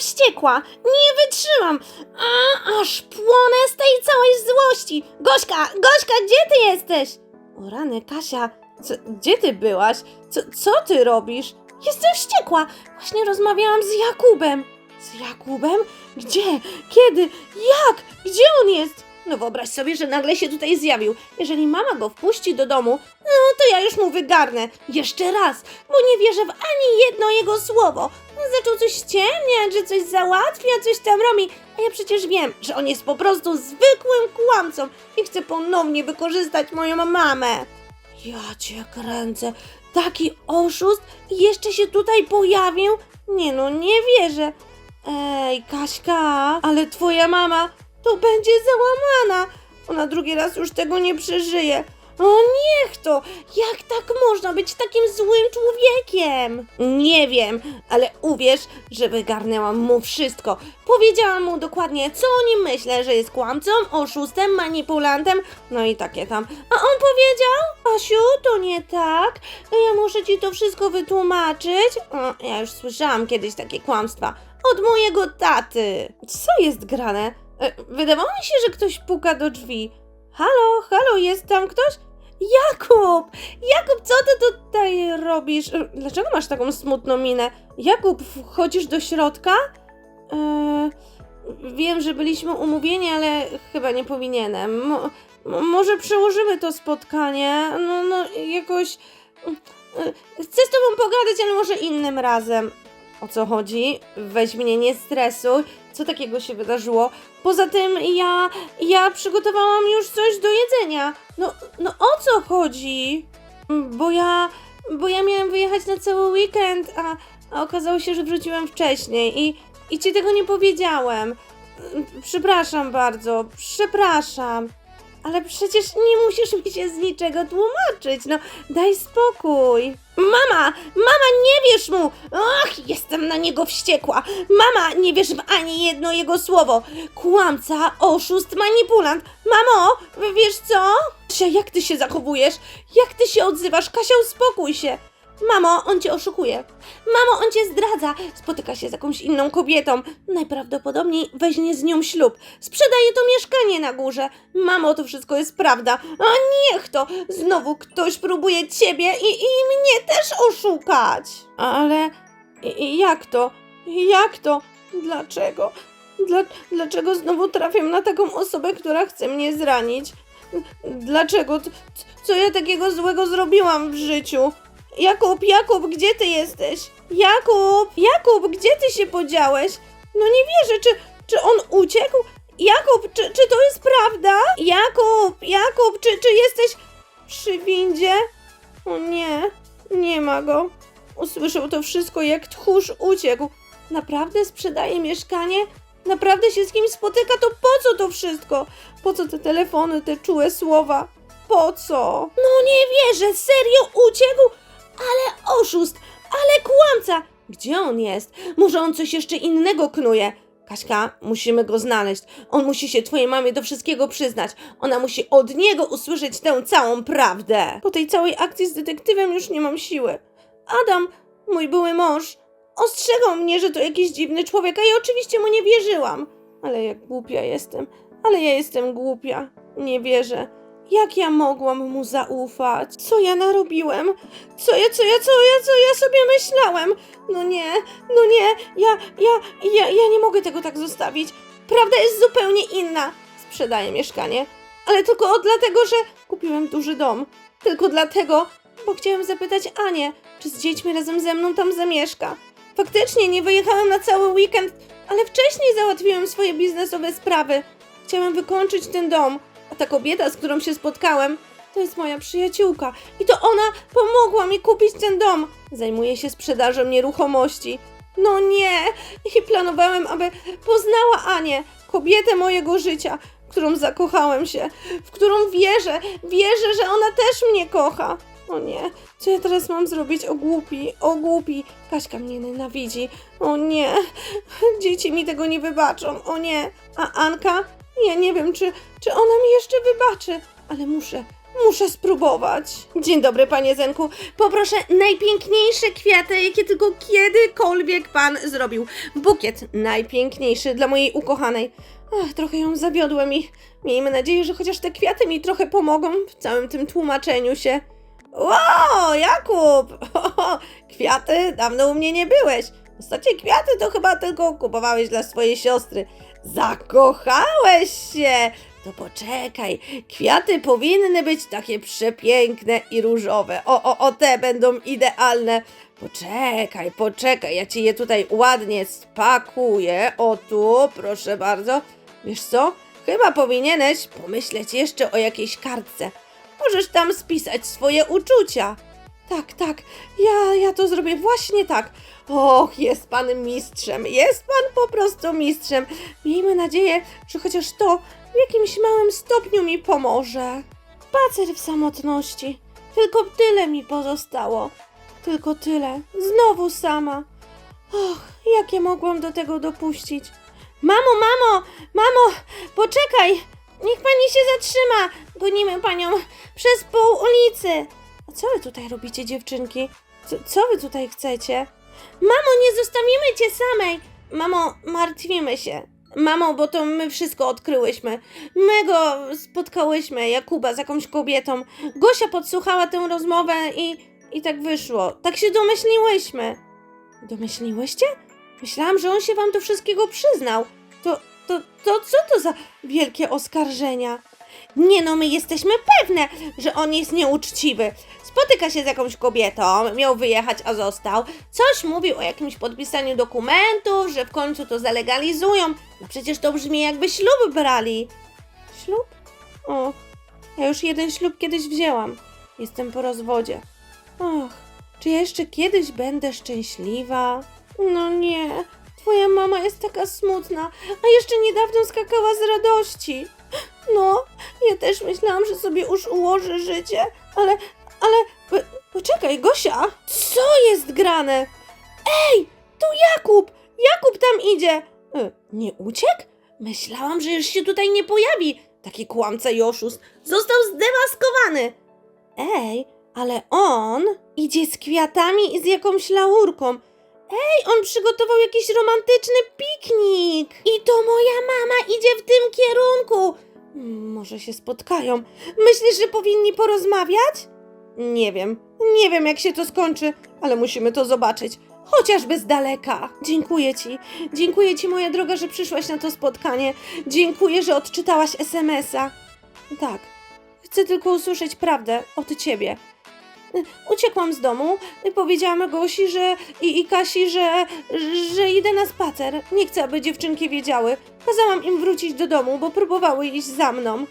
wściekła. Nie wytrzymam. A, aż płonę z tej całej złości. Gośka, Gośka, gdzie ty jesteś? O rany, Kasia, co, gdzie ty byłaś? Co, co ty robisz? Jestem wściekła. Właśnie rozmawiałam z Jakubem. Z Jakubem? Gdzie? Kiedy? Jak? Gdzie on jest? No wyobraź sobie, że nagle się tutaj zjawił. Jeżeli mama go wpuści do domu, no to ja już mu wygarnę. Jeszcze raz, bo nie wierzę w ani jedno jego słowo. Zaczął coś ściemniać, że coś załatwia, coś tam robi. A ja przecież wiem, że on jest po prostu zwykłym kłamcą i chce ponownie wykorzystać moją mamę. Ja cię kręcę. Taki oszust jeszcze się tutaj pojawił? Nie no, nie wierzę. Ej, Kaśka, ale twoja mama to będzie załamana. Ona drugi raz już tego nie przeżyje. O niech to! Jak tak można być takim złym człowiekiem? Nie wiem, ale uwierz, że wygarnęłam mu wszystko. Powiedziałam mu dokładnie, co o nim myślę, że jest kłamcą, oszustem, manipulantem, no i takie tam. A on powiedział, Asiu, to nie tak, ja muszę ci to wszystko wytłumaczyć. O, ja już słyszałam kiedyś takie kłamstwa. Od mojego taty. Co jest grane? E, Wydawało mi się, że ktoś puka do drzwi. Halo, halo, jest tam ktoś? Jakub! Jakub, co ty tutaj robisz? E, Dlaczego masz taką smutną minę? Jakub, wchodzisz do środka? E, wiem, że byliśmy umówieni, ale chyba nie powinienem. Mo- może przełożymy to spotkanie? No, no, jakoś... e, Chcę z tobą pogadać, ale może innym razem. O co chodzi? Weź mnie, nie stresuj. Co takiego się wydarzyło? Poza tym ja, ja przygotowałam już coś do jedzenia. No, no o co chodzi? Bo ja, bo ja miałam wyjechać na cały weekend, a, a okazało się, że wróciłem wcześniej i, i ci tego nie powiedziałem. Przepraszam bardzo, przepraszam. Ale przecież nie musisz mi się z niczego tłumaczyć, no daj spokój. Mama, mama, nie wierz mu! Ach, jestem na niego wściekła. Mama, nie wierz w ani jedno jego słowo. Kłamca, oszust, manipulant. Mamo, wiesz co? Kasia, jak ty się zachowujesz? Jak ty się odzywasz? Kasia, uspokój się. Mamo, on cię oszukuje. Mamo, on cię zdradza. Spotyka się z jakąś inną kobietą. Najprawdopodobniej weźmie z nią ślub. Sprzedaje to mieszkanie na górze. Mamo, to wszystko jest prawda. A niech to! Znowu ktoś próbuje ciebie i, i mnie też oszukać. Ale i- jak to? Jak to? Dlaczego? Dla, dlaczego znowu trafiam na taką osobę, która chce mnie zranić? Dlaczego? C- Co ja takiego złego zrobiłam w życiu? Jakub, Jakub, gdzie ty jesteś? Jakub, Jakub, gdzie ty się podziałeś? No nie wierzę, czy, czy on uciekł? Jakub, czy, czy to jest prawda? Jakub, Jakub, czy, czy jesteś przy windzie? O nie, nie ma go. Usłyszał to wszystko, jak tchórz uciekł. Naprawdę sprzedaje mieszkanie? Naprawdę się z kimś spotyka? To po co to wszystko? Po co te telefony, te czułe słowa? Po co? No nie wierzę, serio uciekł? Ale oszust, ale kłamca! Gdzie on jest? Może on coś jeszcze innego knuje? Kaśka, musimy go znaleźć. On musi się twojej mamie do wszystkiego przyznać. Ona musi od niego usłyszeć tę całą prawdę. Po tej całej akcji z detektywem już nie mam siły. Adam, mój były mąż, ostrzegał mnie, że to jakiś dziwny człowiek, a ja oczywiście mu nie wierzyłam. Ale jak głupia jestem. Ale ja jestem głupia. Nie wierzę. Jak ja mogłam mu zaufać? Co ja narobiłem? Co ja, co ja, co ja, co ja sobie myślałem? No nie, no nie, ja, ja, ja, ja nie mogę tego tak zostawić. Prawda jest zupełnie inna. Sprzedaję mieszkanie, ale tylko dlatego, że kupiłem duży dom. Tylko dlatego, bo chciałem zapytać Anię, czy z dziećmi razem ze mną tam zamieszka. Faktycznie nie wyjechałem na cały weekend, ale wcześniej załatwiłem swoje biznesowe sprawy. Chciałem wykończyć ten dom, ta kobieta, z którą się spotkałem, to jest moja przyjaciółka i to ona pomogła mi kupić ten dom. Zajmuje się sprzedażą nieruchomości. No nie! I planowałem, aby poznała Anię, kobietę mojego życia, w którą zakochałem się, w którą wierzę, wierzę, że ona też mnie kocha. O nie, co ja teraz mam zrobić? O głupi, o głupi. Kaśka mnie nienawidzi. O nie, dzieci mi tego nie wybaczą. O nie, a Anka? Ja nie wiem, czy, czy ona mi jeszcze wybaczy, ale muszę, Muszę spróbować. Dzień dobry, panie Zenku. Poproszę najpiękniejsze kwiaty, jakie tylko kiedykolwiek pan zrobił. Bukiet najpiękniejszy dla mojej ukochanej. Ach, trochę ją zawiodłem i miejmy nadzieję, że chociaż te kwiaty mi trochę pomogą w całym tym tłumaczeniu się. Wow, Jakub! Kwiaty? Dawno u mnie nie byłeś. Ostatnie kwiaty to chyba tylko kupowałeś dla swojej siostry. Zakochałeś się! To poczekaj, kwiaty powinny być takie przepiękne i różowe. O, o, o, te będą idealne. Poczekaj, poczekaj, ja ci je tutaj ładnie spakuję. O tu, proszę bardzo. Wiesz co? Chyba powinieneś pomyśleć jeszcze o jakiejś kartce. Możesz tam spisać swoje uczucia. Tak, tak, ja, ja to zrobię właśnie tak. Och, jest pan mistrzem, jest pan po prostu mistrzem. Miejmy nadzieję, że chociaż to w jakimś małym stopniu mi pomoże. Spacer w samotności. Tylko tyle mi pozostało. Tylko tyle. Znowu sama. Och, jakie mogłam do tego dopuścić? Mamo, mamo, mamo, poczekaj! Niech pani się zatrzyma! Gonimy panią przez pół ulicy! A co wy tutaj robicie, dziewczynki? Co, co wy tutaj chcecie? Mamo, nie zostawimy cię samej! Mamo, martwimy się. Mamo, bo to my wszystko odkryłyśmy. My go spotkałyśmy, Jakuba, z jakąś kobietą. Gosia podsłuchała tę rozmowę i, i tak wyszło. Tak się domyśliłyśmy. Domyśliłyście? Myślałam, że on się wam do wszystkiego przyznał. To, to, to co to za wielkie oskarżenia? Nie no, my jesteśmy pewne, że on jest nieuczciwy. Spotyka się z jakąś kobietą, miał wyjechać, a został. Coś mówił o jakimś podpisaniu dokumentów, że w końcu to zalegalizują. No przecież to brzmi jakby ślub brali. Ślub? O, ja już jeden ślub kiedyś wzięłam. Jestem po rozwodzie. Och, czy ja jeszcze kiedyś będę szczęśliwa? No nie, twoja mama jest taka smutna, a jeszcze niedawno skakała z radości. No, ja też myślałam, że sobie już ułożę życie, ale, ale, po, poczekaj, Gosia, co jest grane? Ej, tu Jakub, Jakub tam idzie. E, nie uciekł? Myślałam, że już się tutaj nie pojawi. Taki kłamca i oszust został zdemaskowany. Ej, ale on idzie z kwiatami i z jakąś laurką. Ej, on przygotował jakiś romantyczny piknik. I to moja mama idzie w tym kierunku. Może się spotkają. Myślisz, że powinni porozmawiać? Nie wiem. Nie wiem, jak się to skończy, ale musimy to zobaczyć. Chociażby z daleka. Dziękuję ci. Dziękuję ci, moja droga, że przyszłaś na to spotkanie. Dziękuję, że odczytałaś SMS-a. Tak. Chcę tylko usłyszeć prawdę od ciebie. Uciekłam z domu, powiedziałam Gosi, że i, i Kasi, że, że idę na spacer. Nie chcę, aby dziewczynki wiedziały. Kazałam im wrócić do domu, bo próbowały iść za mną.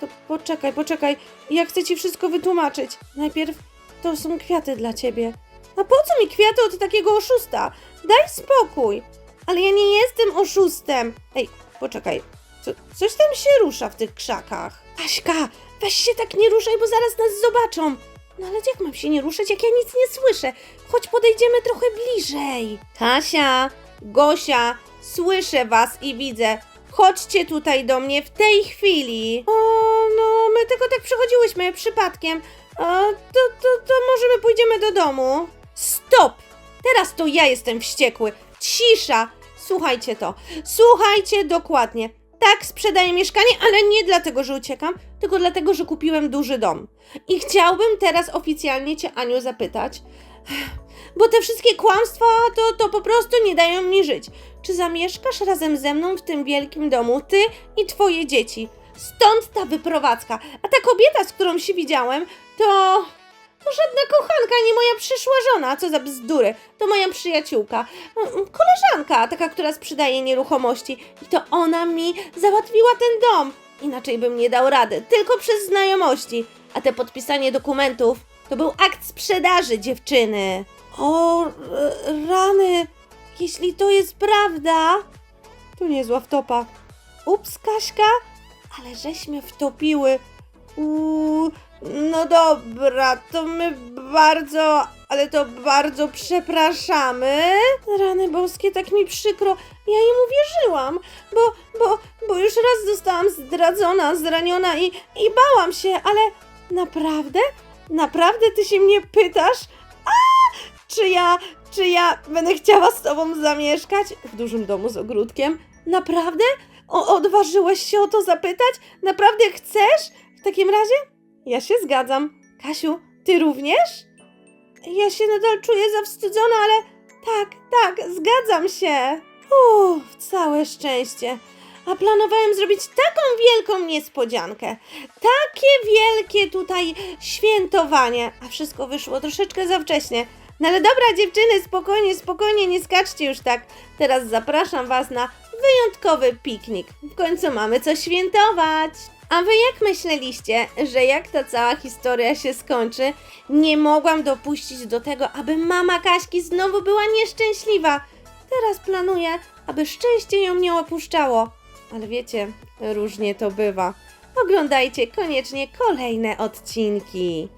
To poczekaj, poczekaj. Ja chcę ci wszystko wytłumaczyć. Najpierw to są kwiaty dla ciebie. A po co mi kwiaty od takiego oszusta? Daj spokój. Ale ja nie jestem oszustem. Ej, poczekaj. Co, coś tam się rusza w tych krzakach. Aśka, weź się tak nie ruszaj, bo zaraz nas zobaczą. No ale jak mam się nie ruszać, jak ja nic nie słyszę? Choć podejdziemy trochę bliżej. Kasia, Gosia, słyszę was i widzę. Chodźcie tutaj do mnie w tej chwili. O, no, my tylko tak przechodziłyśmy przypadkiem. To, to, to może my pójdziemy do domu. Stop! Teraz to ja jestem wściekły. Cisza! Słuchajcie to. Słuchajcie dokładnie. Tak, sprzedaję mieszkanie, ale nie dlatego, że uciekam, tylko dlatego, że kupiłem duży dom. I chciałbym teraz oficjalnie Cię, Aniu, zapytać, bo te wszystkie kłamstwa to, to po prostu nie dają mi żyć. Czy zamieszkasz razem ze mną w tym wielkim domu, ty i twoje dzieci? Stąd ta wyprowadzka. A ta kobieta, z którą się widziałem, to. Żadna kochanka, nie moja przyszła żona. Co za bzdury. To moja przyjaciółka. Mm, Koleżanka, taka, która sprzedaje nieruchomości. I to ona mi załatwiła ten dom. Inaczej bym nie dał rady. Tylko przez znajomości. A te podpisanie dokumentów to był akt sprzedaży dziewczyny. O, rany. Jeśli to jest prawda, to niezła wtopa. Ups, Kaśka, ale żeśmy wtopiły. Uuu, no dobra, to my bardzo, ale to bardzo przepraszamy. Rany boskie, tak mi przykro. Ja im uwierzyłam, bo, bo, bo już raz zostałam zdradzona, zraniona i, i bałam się, ale, Naprawdę? Naprawdę ty się mnie pytasz? A! Czy ja, czy ja będę chciała z tobą zamieszkać w dużym domu z ogródkiem? Naprawdę? O, odważyłeś się o to zapytać? Naprawdę chcesz? W takim razie ja się zgadzam. Kasiu, ty również? Ja się nadal czuję zawstydzona, ale tak, tak, zgadzam się. Uff, całe szczęście. A planowałem zrobić taką wielką niespodziankę. Takie wielkie tutaj świętowanie. A wszystko wyszło troszeczkę za wcześnie. No ale dobra, dziewczyny, spokojnie, spokojnie, nie skaczcie już tak. Teraz zapraszam Was na wyjątkowy piknik. W końcu mamy co świętować. A wy jak myśleliście, że jak ta cała historia się skończy, nie mogłam dopuścić do tego, aby mama Kaśki znowu była nieszczęśliwa. Teraz planuję, aby szczęście ją nie opuszczało. Ale wiecie, różnie to bywa. Oglądajcie koniecznie kolejne odcinki.